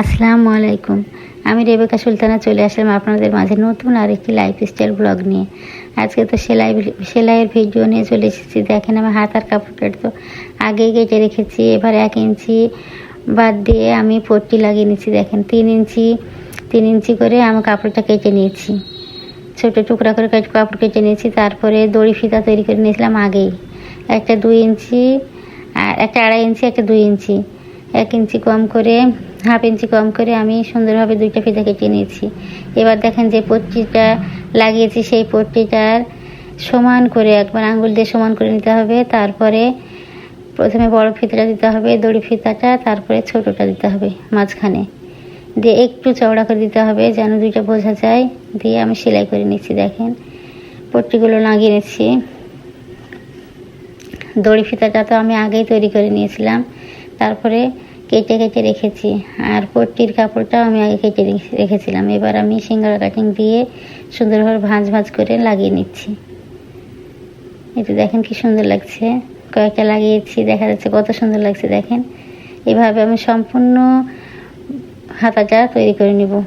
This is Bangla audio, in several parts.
আসসালামু আলাইকুম। আমি রেবেকা সুলতানা চলে আসলাম আপনাদের মাঝে নতুন আর একটি লাইফ স্টাইল ব্লগ নিয়ে। আজকে তো সেলাই সেলাইয়ের ভিডিও নিয়ে চলে এসেছি। দেখেন আমার হাত আর কাপড়টা তো আগেই কেটে রেখেছি। এবার এক ইঞ্চি বাদ দিয়ে আমি পট্টি লাগিয়ে নিয়েছি দেখেন, তিন ইঞ্চি তিন ইঞ্চি করে আমি কাপড়টা কেটে নিয়েছি। ছোটো টুকরা করে কাপড় কেটে নিয়েছি। তারপরে দড়ি ফিতা তৈরি করে নিয়েছিলাম আগেই। একটা দুই ইঞ্চি, আর একটা আড়াই ইঞ্চি, একটা দুই ইঞ্চি। এক ইঞ্চি কম করে হাফ ইঞ্চি কম করে আমি সুন্দরভাবে দুইটা ফিতা কেটে নিয়েছি। এবার দেখেন যে পট্টিটা লাগিয়েছি, সেই পট্টিটার সমান করে, একবার আঙ্গুল দিয়ে সমান করে নিতে হবে, তারপরে প্রথমে বড় ফিতাটা দিতে হবে, দড়ি ফিতাটা, তারপরে ছোটোটা দিতে হবে মাঝখানে। দিয়ে একটু চওড়া করে দিতে হবে যেন দুইটা বোঝা যায়। দিয়ে আমি সেলাই করে নিচ্ছি, দেখেন। পট্টিগুলো লাগিয়ে নিচ্ছি। দড়ি ফিতাটা তো আমি আগেই তৈরি করে নিয়েছিলাম। তারপরে কেটে কেটে রেখেছি। আর পট্টির কাপড়টাও আমি আগে কেটে রেখে- রেখেছিলাম। এবার আমি সিঙ্গারা কাটিং দিয়ে সুন্দরভাবে ভাঁজ ভাঁজ করে লাগিয়ে নিচ্ছি। এটা দেখেন কি সুন্দর লাগছে। কয়েকটা লাগিয়েছি, দেখা যাচ্ছে কত সুন্দর লাগছে দেখেন। এভাবে আমি সম্পূর্ণ হাতাটা তৈরি করে নিব।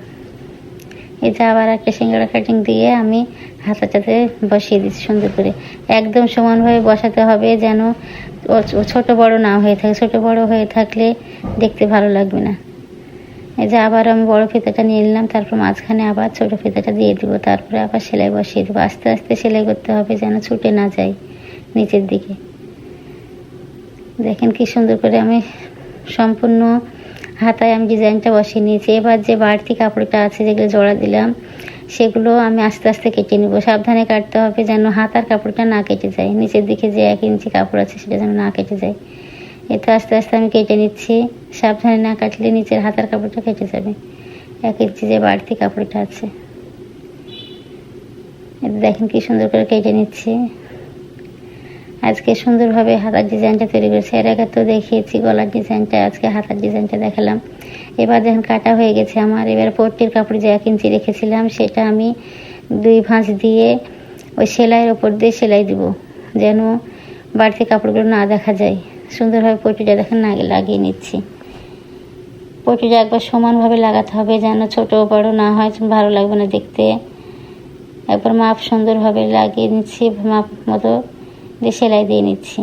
এটা আবার একটা সিঙ্গারা কাটিং দিয়ে আমি হাতাটাতে বসিয়ে দিচ্ছি সুন্দর করে। একদম সমানভাবে বসাতে হবে যেন ছোট বড় না হয়ে থাকে। ছোট বড় হয়ে থাকলে দেখতে ভালো লাগবে না। এই যে আবার আমি বড় ফিতাটা নিয়ে নিলাম, তারপর মাঝখানে আবার ছোট ফিতাটা দিয়ে দিব। তারপরে আবার সেলাই বসিয়ে দেবো। আস্তে আস্তে সেলাই করতে হবে যেন ছুটে না যায় নিচের দিকে। দেখেন কি সুন্দর করে আমি সম্পূর্ণ হাতায় আমি ডিজাইনটা বসিয়ে নিয়েছি। এবার যে বাড়তি কাপড়টা আছে, যেগুলো জোড়া দিলাম, সেগুলো আমি আস্তে আস্তে কেটে নিব। সাবধানে কাটতে হবে যেন হাতার কাপড়টা না কেটে যায়। নিচের দিকে যে এক ইঞ্চি কাপড় আছে, সেটা যেন না কেটে যায়। এটা আস্তে আস্তে আমি কেটে নিচ্ছি। সাবধানে না কাটলে নিচের হাতার কাপড়টা কেটে যাবে। এক ইঞ্চি যে বাড়তি কাপড়টা আছে। দেখেন কি সুন্দর করে কেটে নিচ্ছি। আজকে সুন্দরভাবে হাতার ডিজাইনটা তৈরি করেছি। এর আগে তো দেখিয়েছি, গলার ডিজাইনটা আজকে হাতার ডিজাইনটা দেখালাম। এবার দেখেন কাটা হয়ে গেছে আমার। এবার পট্টির কাপড় যে এক ইঞ্চি রেখেছিলাম, সেটা আমি দুই ভাঁজ দিয়ে ওই সেলাইয়ের ওপর দিয়ে সেলাই দিব, যেন বাড়তি কাপড়গুলো না দেখা যায়। সুন্দরভাবে পট্টিটা দেখেন না, লাগিয়ে নিচ্ছি। পট্টিটা একবার সমানভাবে লাগাতে হবে, যেন ছোট বড় না হয়, ভালো লাগবে না দেখতে। একবার মাপ সুন্দরভাবে লাগিয়ে নিচ্ছি, মাপ মতো দিয়ে সেলাই দিয়ে নিচ্ছি।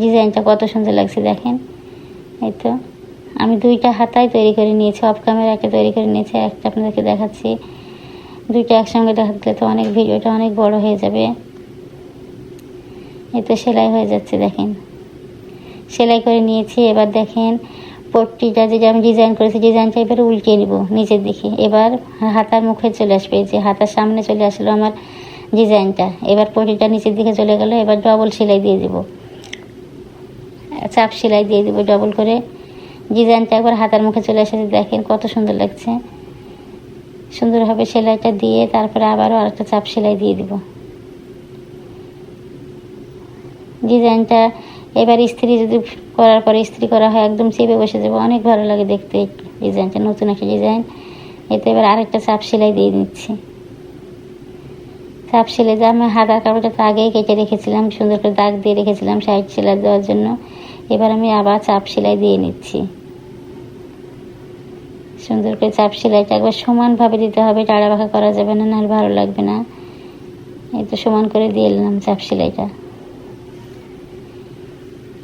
ডিজাইনটা কত সুন্দর লাগছে দেখেন। এই তো, আমি দুইটা হাতায় তৈরি করে নিয়েছি অফ ক্যামেরা একটা তৈরি করে নিয়েছি, একটা আপনাদেরকে দেখাচ্ছি। দুইটা একসঙ্গে দেখাতে তো অনেক ভিডিওটা অনেক বড় হয়ে যাবে। এই তো সেলাই হয়ে যাচ্ছে দেখেন। সেলাই করে নিয়েছি, এবার দেখেন পট্টিটা যেটা আমি ডিজাইন করেছি, ডিজাইনটা এবার উল্টিয়ে নিব নিচের দিকে। এবার হাতার মুখে চলে আসবে যে হাতার সামনে চলে আসলো আমার ডিজাইনটা। এবার পটিটা নিচের দিকে চলে গেল, এবার ডবল সেলাই দিয়ে দিব। চাপ সেলাই দিয়ে দিব ডবল করে। ডিজাইনটা একবার হাতার মুখে চলে এসেছে, দেখেন কত সুন্দর লাগছে। সুন্দরভাবে সেলাইটা দিয়ে তারপরে আবারও আরেকটা চাপ সেলাই দিয়ে দিব। ডিজাইনটা এবার ইস্ত্রি যদি করার পরে ইস্ত্রি করা হয়, একদম চেপে বসে যাবে। অনেক ভালো লাগে দেখতে ডিজাইনটা, নতুন একটা ডিজাইন। এতে এবার আরেকটা চাপ সেলাই দিয়ে নিচ্ছি। সেলাই দিয়ে আমি হাতার কাপড়টা তো আগেই কেটে রেখেছিলাম, সুন্দর করে দাগ দিয়ে রেখেছিলাম সাইড সেলাই দেওয়ার জন্য। এবার আমি আবার চাপ সেলাই দিয়ে নিচ্ছি। সুন্দর করে চাপ সেলাইটা একবার সমানভাবে দিতে হবে টাড়া বাঁকা করা যাবে না, নাহলে ভালো লাগবে না। এই তো সমান করে দিয়ে নিলাম চাপ সেলাইটা।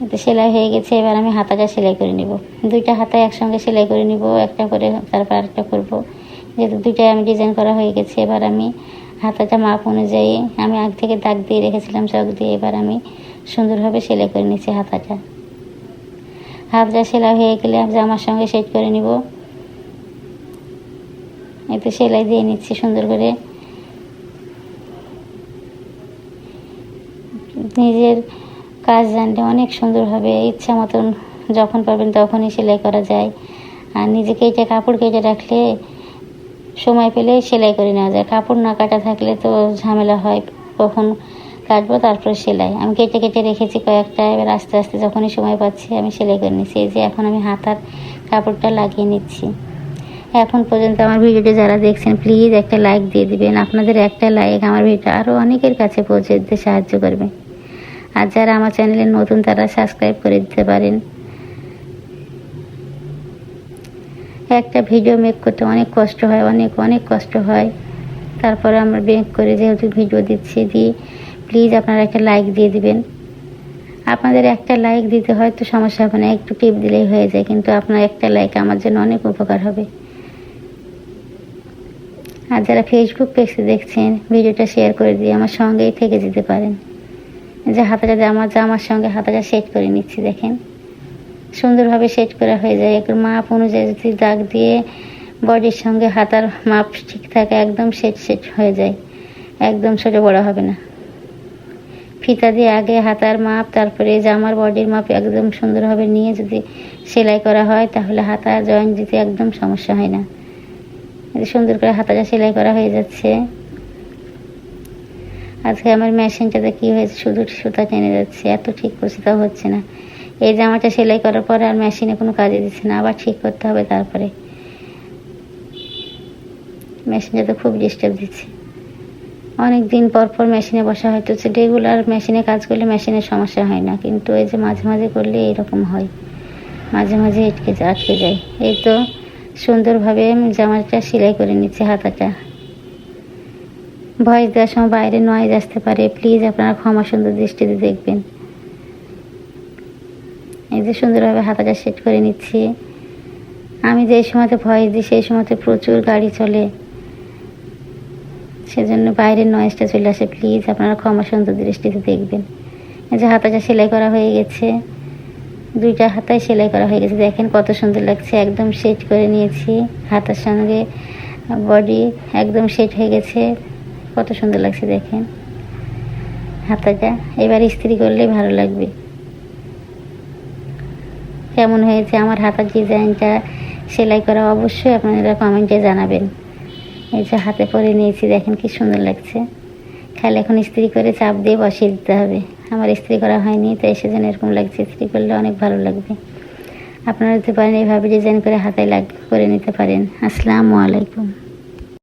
এতে সেলাই হয়ে গেছে, এবার আমি হাতাটা সেলাই করে নিব। দুইটা হাতায় একসঙ্গে সেলাই করে নিব, একটা করে, তারপর আরেকটা করব। যেহেতু দুইটাই আমি ডিজাইন করা হয়ে গেছে, এবার আমি হাতাটা মাপ অনুযায়ী আমি আগ থেকে দাগ দিয়ে রেখেছিলাম চক দিয়ে, এবার আমি সুন্দরভাবে সেলাই করে নিচ্ছি হাতাটা। হাতটা সেলাই হয়ে গেলে জামার সঙ্গে সেট করে নিব। এতে সেলাই দিয়ে নিচ্ছি সুন্দর করে। নিজের কাজ জানলে অনেক সুন্দর হবে ইচ্ছা মতন যখন পারবেন তখনই সেলাই করা যায়। আর নিজে কেটে কাপড় কেটে রাখলে সময় পেলে সেলাই করে নেওয়া যায়। কাপড় না কাটা থাকলে তো ঝামেলা হয়, কখন কাটবো তারপরে সেলাই। আমি কেটে কেটে রেখেছি কয়েকটা, এবার আস্তে আস্তে যখনই সময় পাচ্ছি আমি সেলাই করে নিচ্ছি। এই যে এখন আমি হাতার কাপড়টা লাগিয়ে নিচ্ছি। এখন পর্যন্ত আমার ভিডিওটি যারা দেখছেন প্লিজ একটা লাইক দিয়ে দিবেন। আপনাদের একটা লাইক আমার ভিডিও আরও অনেকের কাছে পৌঁছে দিতে সাহায্য করবে। আর যারা আমার চ্যানেলে নতুন, তারা সাবস্ক্রাইব করে দিতে পারেন। একটা ভিডিও মেক করতে অনেক কষ্ট হয়, অনেক অনেক কষ্ট হয়। তারপরে আমরা মেক করে যেহেতু ভিডিও দিচ্ছি, দিই প্লিজ আপনারা একটা লাইক দিয়ে দিবেন। আপনাদের একটা লাইক দিতে হয়তো সমস্যা হবে না, একটু টিপ দিলেই হয়ে যায়, কিন্তু আপনার একটা লাইক আমার জন্য অনেক উপকার হবে। আর যারা ফেসবুক পেজে দেখছেন ভিডিওটা শেয়ার করে দিয়ে আমার সঙ্গেই থেকে যেতে পারেন। যে হাতাটা জামা জামার সঙ্গে হাতাটা সেট করে নিচ্ছি, দেখেন। সুন্দরভাবে সেট করা হয়ে যায়। একটু মাপ অনুযায়ী যদি দাগ দিয়ে বডির সঙ্গে হাতার মাপ ঠিক থাকে, একদম সেট সেট হয়ে যায়। একদম ছোটো বড় হবে না। ফিতা দিয়ে আগে হাতার মাপ, তারপরে জামার বডির মাপ একদম সুন্দরভাবে নিয়ে যদি সেলাই করা হয়, তাহলে হাতা জয়েন্ট দিতে একদম সমস্যা হয় না। সুন্দর করে হাতাটা সেলাই করা হয়ে যাচ্ছে। আজকে আমার মেশিনটাতে কি হয়েছে? শুধু সুতা টেনে যাচ্ছে। এত ঠিক করছে, তাও হচ্ছে না। এই জামাটা সেলাই করার পরে আর মেশিনে কোনো কাজে দিচ্ছে না, আবার ঠিক করতে হবে তারপরে। মেশিনটা তো খুব ডিস্টার্ব দিচ্ছে। অনেক দিন পর পর মেশিনে বসা হয়তো রেগুলার মেশিনে কাজ করলে মেশিনের সমস্যা হয় না, কিন্তু এই যে মাঝে মাঝে করলে এরকম হয়। মাঝে মাঝে আটকে আটকে যায়। এই তো সুন্দরভাবে জামাটা সেলাই করে নিচ্ছে হাতাটা। ভয়েস দেওয়ার সময় বাইরে নয়েজ আসতে পারে। প্লিজ আপনারা ক্ষমা সুন্দর দৃষ্টিতে দেখবেন। এই যে সুন্দরভাবে হাতাটা সেট করে নিচ্ছি। আমি যে সময়তে ভয়েস দিই, সেই সময়তে প্রচুর গাড়ি চলে। সেজন্য বাইরের নয়েজটা চলে আসে প্লিজ আপনারা ক্ষমা সুন্দর দৃষ্টিতে দেখবেন। এই যে হাতাটা সেলাই করা হয়ে গেছে। দুইটা হাতায় সেলাই করা হয়ে গেছে। দেখেন কত সুন্দর লাগছে, একদম সেট করে নিয়েছি। হাতার সঙ্গে বডি একদম সেট হয়ে গেছে। কত সুন্দর লাগছে দেখেন। হাতাটা এবার ইস্ত্রি করলেই ভালো লাগবে। কেমন হয়েছে, আমার হাতের ডিজাইনটা সেলাই করা অবশ্যই আপনারা কমেন্টে জানাবেন। এই যে হাতে পরে নিয়েছি, দেখেন কি সুন্দর লাগছে। খালি এখন ইস্ত্রি করে চাপ দিয়ে বসিয়ে দিতে হবে। আমার ইস্ত্রি করা হয়নি, তাই যেন এরকম লাগছে। ইস্ত্রি করলে অনেক ভালো লাগবে। আপনারা যদি পারেন, এইভাবে ডিজাইন করে হাতে লাগ করে নিতে পারেন। আসসালামু আলাইকুম।